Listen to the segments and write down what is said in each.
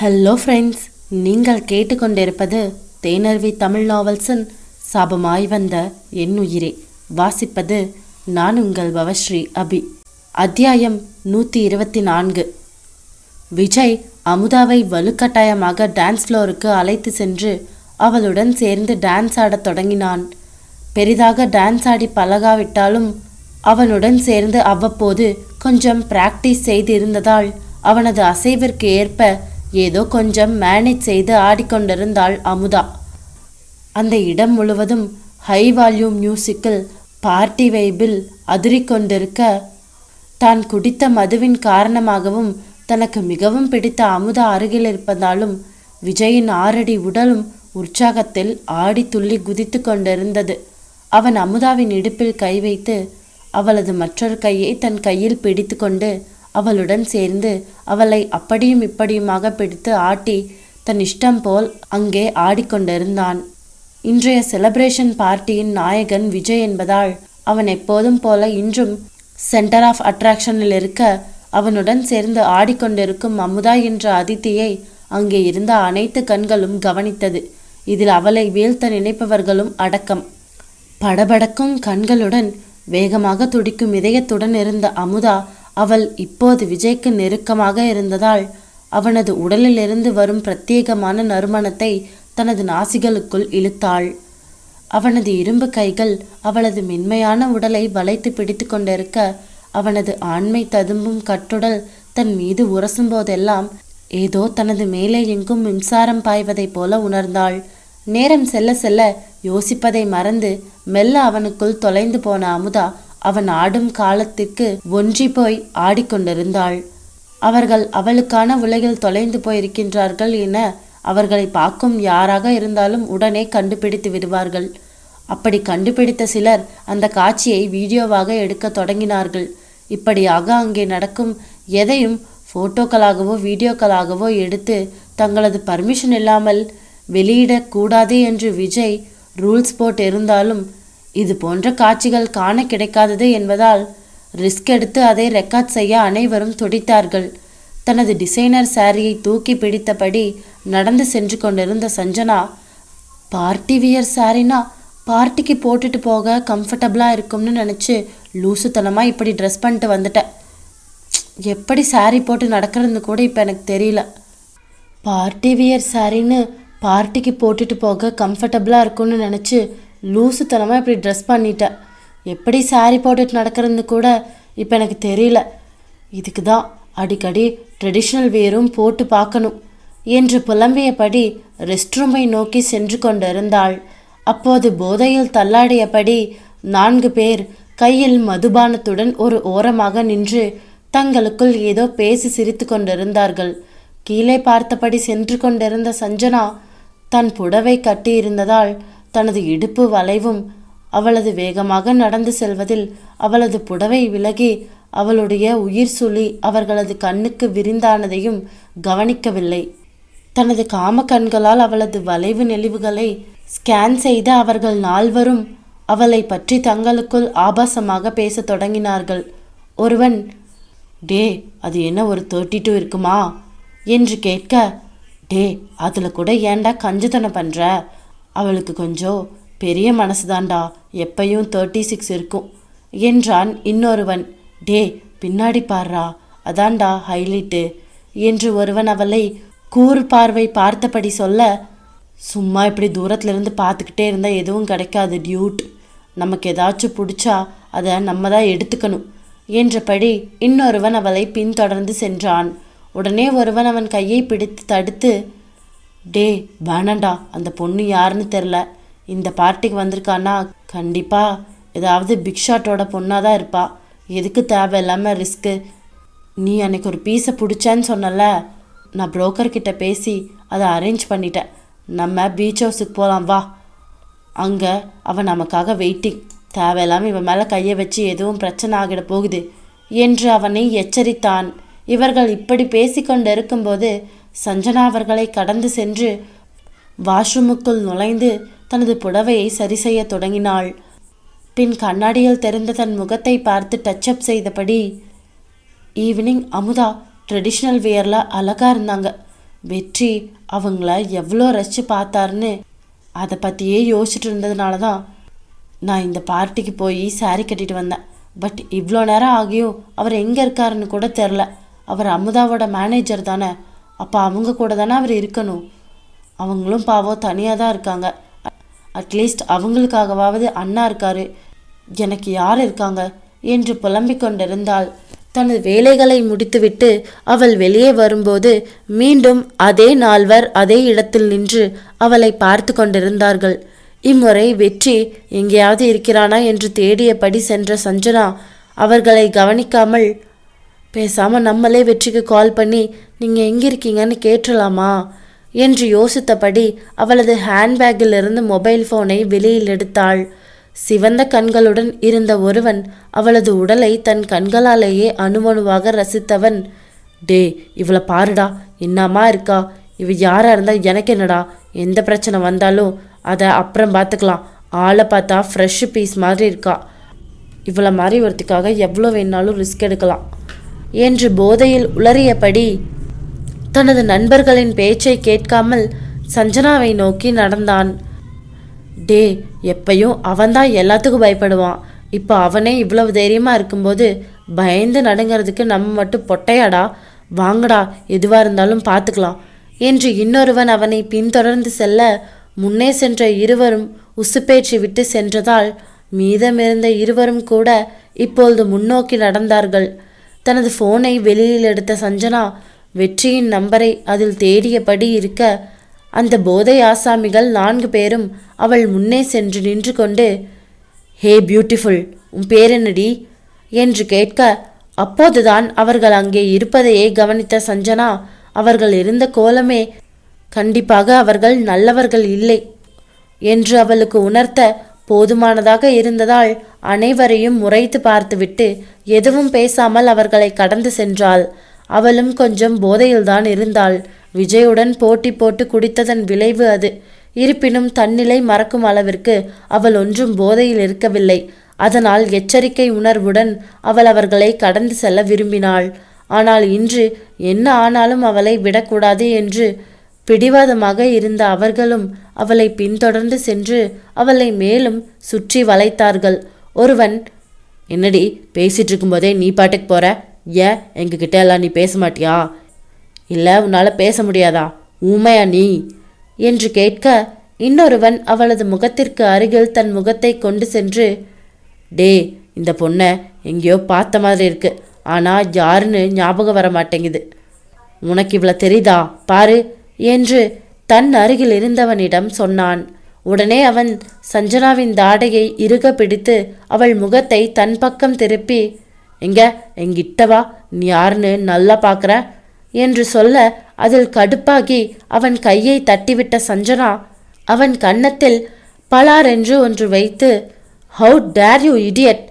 Hello friends நீங்கள் கேட்டுக்கொண்டிருப்பது தேனருவி தமிழ் நாவல்ஸின் சாபமாய் வந்த என் உயிரே. வாசிப்பது நான் உங்கள் பவஸ்ரீ அபி. அத்தியாயம் நூற்றி இருபத்தி நான்கு விஜய் அமுதாவை வலுக்கட்டாயமாக டான்ஸ் ஃப்ளோருக்கு அழைத்து சென்று அவளுடன் சேர்ந்து டான்ஸ் ஆடத் தொடங்கினான். பெரிதாக டான்ஸ் ஆடி பழகாவிட்டாலும் அவனுடன் சேர்ந்து அவ்வப்போது கொஞ்சம் பிராக்டிஸ் செய்து இருந்ததால் அவனது அசைவிற்கு ஏற்ப ஏதோ கொஞ்சம் மேனேஜ் செய்து ஆடிக்கொண்டிருந்தாள் அமுதா. அந்த இடம் முழுவதும் ஹை வால்யூம் மியூசிக்கில் பார்ட்டி வைபில் அதிரிக்கொண்டிருக்க தான் குடித்த மதுவின் காரணமாகவும் தனக்கு மிகவும் பிடித்த அமுதா அருகில் இருப்பதாலும் விஜயின் ஆறடி உடலும் உற்சாகத்தில் ஆடி துள்ளி குதித்து கொண்டிருந்தது. அவன் அமுதாவின் இடுப்பில் கை வைத்து அவளது மற்றொரு கையை தன் கையில் பிடித்து கொண்டு அவளுடன் சேர்ந்து அவளை அப்படியும் இப்படியுமாக பிடித்து ஆட்டி தன் இஷ்டம் போல் அங்கே ஆடிக்கொண்டிருந்தான். இன்றைய செலப்ரேஷன் பார்ட்டியின் நாயகன் விஜய் என்பதால் அவன் எப்போதும் போல இன்றும் சென்டர் ஆஃப் அட்ராக்ஷனில் இருக்க அவனுடன் சேர்ந்து ஆடிக்கொண்டிருக்கும் அமுதா என்ற அதித்தியை அங்கே இருந்த அனைத்து கண்களும் கவனித்தது. இதில் அவளை வீழ்த்த நினைப்பவர்களும் அடக்கம். படபடக்கும் கண்களுடன் வேகமாக துடிக்கும் இதயத்துடன் இருந்த அமுதா அவள் இப்போது விஜய்க்கு நெருக்கமாக இருந்ததால் அவனது உடலிலிருந்து வரும் பிரத்யேகமான நறுமணத்தை தனது நாசிகளுக்குள் இழுத்தாள். அவனது இரும்பு கைகள் அவளது மென்மையான உடலை வளைத்து பிடித்து கொண்டிருக்க அவனது ஆண்மை ததும்பும் கட்டுடல் தன் மீது உரசும் போதெல்லாம் ஏதோ தனது மேலே எங்கும் மின்சாரம் பாய்வதைப் போல உணர்ந்தாள். நேரம் செல்ல செல்ல யோசிப்பதை மறந்து மெல்ல அவனுக்குள் தொலைந்து போன அமுதா அவன் ஆடும் காலத்திற்கு ஒன்றி போய் ஆடிக்கொண்டிருந்தாள். அவர்கள் அவளுக்கான உலகில் தொலைந்து போயிருக்கின்றார்கள் என அவர்களை பார்க்கும் யாராக இருந்தாலும் உடனே கண்டுபிடித்து விடுவார்கள். அப்படி கண்டுபிடித்த சிலர் அந்த காட்சியை வீடியோவாக எடுக்க தொடங்கினார்கள். இப்படியாக அங்கே நடக்கும் எதையும் போட்டோக்களாகவோ வீடியோக்களாகவோ எடுத்து தங்களது பர்மிஷன் இல்லாமல் வெளியிடக்கூடாது என்று விஜய் ரூல்ஸ் போட் இருந்தாலும் இது போன்ற காட்சிகள் காண கிடைக்காதது என்பதால் ரிஸ்க் எடுத்து அதை ரெக்கார்ட் செய்ய அனைவரும் துடித்தார்கள். தனது டிசைனர் சாரியை தூக்கி பிடித்தபடி நடந்து சென்று கொண்டிருந்த சஞ்சனா பார்ட்டி வியர் சாரினா பார்ட்டிக்கு போட்டுட்டு போக கம்ஃபர்டபுளாக இருக்கும்னு நினச்சி லூசுத்தனமாக இப்படி ட்ரெஸ் பண்ணிட்டு வந்துட்டேன் எப்படி சாரி போட்டு நடக்கிறதுன்னு கூட இப்போ எனக்கு தெரியல. பார்ட்டி வியர் சாரின்னு பார்ட்டிக்கு போட்டுட்டு போக கம்ஃபர்டபுளாக இருக்கும்னு நினச்சி லூசுத்தனமாக இப்படி ட்ரெஸ் பண்ணிட்டேன் எப்படி சாரி போட்டுட்டு நடக்கிறது கூட இப்போ எனக்கு தெரியல. இதுக்கு தான் அடிக்கடி ட்ரெடிஷ்னல் வேரும் போட்டு பார்க்கணும் என்று புலம்பியபடி ரெஸ்ட் ரூமை நோக்கி சென்று கொண்டிருந்தாள். அப்போது போதையில் தள்ளாடியபடி நான்கு பேர் கையில் மதுபானத்துடன் ஒரு ஓரமாக நின்று தங்களுக்குள் ஏதோ பேசி சிரித்து கொண்டிருந்தார்கள். கீழே பார்த்தபடி சென்று கொண்டிருந்த சஞ்சனா தன் புடவை கட்டியிருந்ததால் தனது இடுப்பு வளைவும் அவளது வேகமாக நடந்து செல்வதில் அவளது புடவை விலகி அவளுடைய உயிர் சுழி அவர்களது கண்ணுக்கு விரிந்தானதையும் கவனிக்கவில்லை. தனது காம கண்களால் அவளது வளைவு நெளிவுகளை ஸ்கேன் செய்த அவர்கள் நால்வரும் அவளை பற்றி தங்களுக்குள் ஆபாசமாக பேசத் தொடங்கினார்கள். ஒருவன் டே அது என்ன ஒரு தேர்ட்டி டூ இருக்குமா? என்று கேட்க டே அதில் கூட ஏன்டா கஞ்சுதனம் பண்ணுற அவளுக்கு கொஞ்சம் பெரிய மனசுதான்டா எப்பையும் தேர்ட்டி சிக்ஸ் இருக்கும். என்றான் இன்னொருவன். டே பின்னாடி பாடுறா அதான்டா ஹைலைட்டு என்று ஒருவன் அவளை கூர் பார்வை பார்த்தபடி சொல்ல சும்மா இப்படி தூரத்துலேருந்து பார்த்துக்கிட்டே இருந்தால் எதுவும் கிடைக்காது டியூட் நமக்கு ஏதாச்சும் பிடிச்சா அதை நம்ம தான் எடுத்துக்கணும். என்றபடி இன்னொருவன் அவளை பின்தொடர்ந்து சென்றான். உடனே ஒருவன் அவன் கையை பிடித்து தடுத்து டே வேணாண்டா. அந்த பொண்ணு யாருன்னு தெரில இந்த பார்ட்டிக்கு வந்திருக்கான்னா கண்டிப்பாக ஏதாவது பிக் ஷாட்டோட பொண்ணாக தான் இருப்பா. எதுக்கு தேவையில்லாமல் ரிஸ்க்கு நீ அன்னைக்கு ஒரு பீஸை பிடிச்சேன்னு சொன்னல நான் புரோக்கர்கிட்ட பேசி அதை அரேஞ்ச் பண்ணிட்டேன். நம்ம பீச் ஹவுஸுக்கு போகலாம் வா. அங்கே அவன் நமக்காக வெயிட்டிங் தேவையில்லாமல் இவன் மேலே கையை வச்சு எதுவும் பிரச்சனை ஆகிட போகுது. என்று அவனை எச்சரித்தான். இவர்கள் இப்படி பேசிக்கொண்டு இருக்கும்போது சஞ்சனா அவர்களை கடந்து சென்று வாஷ்ரூமுக்குள் நுழைந்து தனது புடவையை சரி செய்ய தொடங்கினாள். பின் கண்ணாடியில் தெரிந்த தன் முகத்தை பார்த்து டச்சப் செய்தபடி ஈவினிங் அமுதா. ட்ரெடிஷ்னல் வியரில் அழகாக இருந்தாங்க. வெற்றி அவங்கள எவ்வளோ ரசித்து பார்த்தாருன்னு அதை பற்றியே யோசிச்சுட்டு இருந்ததுனால தான் நான் இந்த பார்ட்டிக்கு போய் சாரி கட்டிட்டு வந்தேன். பட் இவ்வளோ நேரம் ஆகியும் அவர் எங்கே இருக்காருன்னு கூட தெரில. அவர் அமுதாவோட மேனேஜர் தானே. அப்போ அவங்க கூட தானே அவர் இருக்கணும். அவங்களும் பாவம் தனியாக தான் இருக்காங்க. அட்லீஸ்ட் அவங்களுக்காகவாவது அண்ணா இருக்காரு. எனக்கு யார் இருக்காங்க? என்று புலம்பிக் கொண்டிருந்தாள். தனது வேலைகளை முடித்துவிட்டு அவள் வெளியே வரும்போது மீண்டும் அதே நால்வர் அதே இடத்தில் நின்று அவளை பார்த்து கொண்டிருந்தார்கள். இம்முறை வெற்றி எங்கேயாவது இருக்கிறானா என்று தேடியபடி சென்ற சஞ்சனா அவர்களை கவனிக்காமல் பேசாம நம்மளே வெற்றிக்கு கால் பண்ணி நீங்க எங்க இருக்கீங்கன்னு கேட்டலாமா என்று யோசித்தபடி அவளது ஹேண்ட்பேக்கிலிருந்து மொபைல் போனை வெளியில் எடுத்தாள். சிவந்த கண்களுடன் இருந்த ஒருவன் அவளது உடலை தன் கண்களாலேயே அணுவணுவாக ரசித்தவன் டே இவளை பாருடா என்னம்மா இருக்கா? இவ யாரா இருந்தா எனக்கு என்னடா? எந்த பிரச்சனை வந்தாலும் அதை அப்புறம் பார்த்துக்கலாம் ஆளை பார்த்தா ஃப்ரெஷ் பீஸ் மாதிரி இருக்கா. இவளை மாதிரி ஒருத்திக்காக எவ்வளோ வேணாலும் ரிஸ்க் எடுக்கலாம். என்று போதையில் உளறியபடி தனது நண்பர்களின் பேச்சை கேட்காமல் சஞ்சனாவை நோக்கி நடந்தான். டே எப்பையும் அவன்தான் எல்லாத்துக்கும் பயப்படுவான். இப்போ அவனே இவ்வளவு தைரியமாக இருக்கும்போது பயந்து நடுங்கிறதுக்கு நம்ம மட்டும் பொட்டையாடா? வாங்கடா எதுவாக இருந்தாலும் பார்த்துக்கலாம் என்று இன்னொருவன் அவனை பின்தொடர்ந்து செல்ல முன்னே சென்ற இருவரும் உசுப்பேற்றி விட்டு சென்றதால் மீதமிருந்த இருவரும் கூட இப்பொழுது முன்னோக்கி நடந்தார்கள். தனது போனை வெளியில் எடுத்த சஞ்சனா வெற்றியின் நம்பரை அதில் தேடியபடி இருக்க அந்த போதை ஆசாமிகள் நான்கு பேரும் அவள் முன்னே சென்று நின்று கொண்டு ஹே பியூட்டிஃபுல் உன் பேரனடி என்று கேட்க அப்போதுதான் அவர்கள் அங்கே இருப்பதையே கவனித்த சஞ்சனா அவர்கள் இருந்த கோலமே கண்டிப்பாக அவர்கள் நல்லவர்கள் இல்லை என்று அவளுக்கு உணர்த்த போதுமானதாக இருந்ததால் அனைவரையும் முறைத்து பார்த்துவிட்டு எதுவும் பேசாமல் அவர்களை கடந்து சென்றாள். அவளும் கொஞ்சம் போதையில்தான் இருந்தாள். விஜயுடன் போட்டி போட்டு குடித்ததன் விளைவு அது. இருப்பினும் தன்னிலை மறக்கும் அளவிற்கு அவள் ஒன்றும் போதையில் இருக்கவில்லை. அதனால் எச்சரிக்கை உணர்வுடன் அவள் அவர்களை கடந்து செல்ல விரும்பினாள். ஆனால் இன்று என்ன ஆனாலும் அவளை விடக்கூடாது என்று பிடிவாதமாக இருந்த அவர்களும் அவளை பின்தொடர்ந்து சென்று அவளை மேலும் சுற்றி வளைத்தார்கள். ஒருவன் என்னடி பேசிட்டு இருக்கும்போதே நீ பாட்டுக்கு போற? ஏன் எங்ககிட்ட எல்லாம் நீ பேச மாட்டியா? இல்லை உன்னால் பேச முடியாதா? ஊமையா நீ? என்று கேட்க இன்னொருவன் அவளது முகத்திற்கு அருகில் தன் முகத்தை கொண்டு சென்று டே இந்த பொண்ணை எங்கேயோ பார்த்த மாதிரி இருக்கு. ஆனால் யாருன்னு ஞாபகம் வர மாட்டேங்குது உனக்கு இவ்வளோ தெரியுதா? பாரு என்று தன் அருகில் இருந்தவனிடம் சொன்னான். உடனே அவன் சஞ்சனாவின் தாடையை இறுக பிடித்து அவள் முகத்தை தன் பக்கம் திருப்பி எங்க எங்கிட்டவா நீ யாருன்னு நல்லா பார்க்குற என்று சொல்ல அதில் கடுப்பாகி அவன் கையை தட்டிவிட்ட சஞ்சனா அவன் கன்னத்தில் பலார் என்று ஒன்று வைத்து ஹவு டேர் யூ இடியட்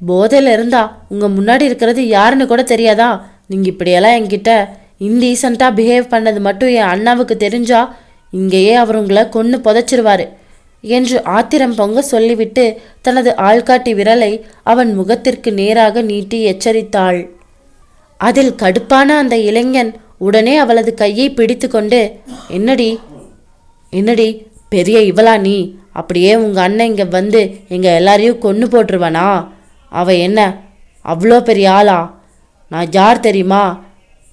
போதையில் இருந்தா உங்கள் முன்னாடி இருக்கிறது யாருன்னு கூட தெரியாதா? நீங்கள் இப்படியெல்லாம் என்கிட்ட இன்டீசெண்டாக பிஹேவ் பண்ணது மட்டும் என் அண்ணாவுக்கு தெரிஞ்சா இங்கேயே அவர் உங்களை கொன்று புதைச்சிருவாரு என்று ஆத்திரம் பொங்க சொல்லிவிட்டு தனது ஆள்காட்டி விரலை அவன் முகத்திற்கு நேராக நீட்டி எச்சரித்தாள். அதில் கடுப்பான அந்த இளைஞன் உடனே அவளது கையை பிடித்துக்கொண்டு என்னடி என்னடி பெரிய இவளா நீ அப்படியே உங்கள் அண்ணன் இங்கே வந்து எங்கள் எல்லாரையும் கொன்று போட்டுருவானா? அவ என்ன அவ்வளோ பெரிய ஆளா? நான் யார் தெரியுமா?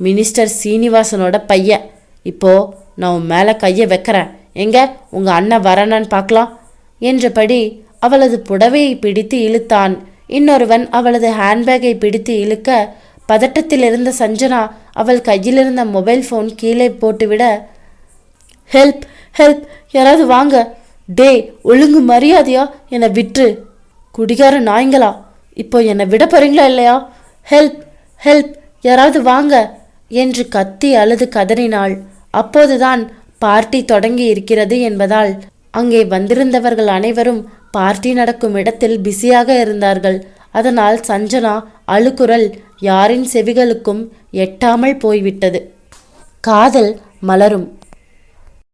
மினிஸ்டர் சீனிவாசனோட பையன் இப்போது நான் உன் மேலே கையை வைக்கிறேன். எங்க? உங்கள் அண்ணன் வரானான்னு பார்க்கலாம் என்றபடி அவளது புடவையை பிடித்து இழுத்தான். இன்னொருவன் அவளது ஹேண்ட்பேக்கை பிடித்து இழுக்க பதட்டத்தில் இருந்த சஞ்சனா அவள் கையிலிருந்த மொபைல் ஃபோன் கீழே போட்டுவிட ஹெல்ப் ஹெல்ப் யாராவது வாங்க. டே ஒழுங்கு மரியாதையா? என்னை விட்டுரு குடிகார நாய்ங்களா? இப்போ என்னை விட போறீங்களா இல்லையா? ஹெல்ப் ஹெல்ப் யாராவது வாங்க. என்று கத்தி அழுது கதறினாள். அப்போதுதான் பார்ட்டி தொடங்கி இருக்கிறது என்பதால் அங்கே வந்திருந்தவர்கள் அனைவரும் பார்ட்டி நடக்கும் இடத்தில் பிஸியாக இருந்தார்கள். அதனால் சஞ்சனா அழுக்குரல் யாரின் செவிகளுக்கும் எட்டாமல் போய்விட்டது. காதல் மலரும்.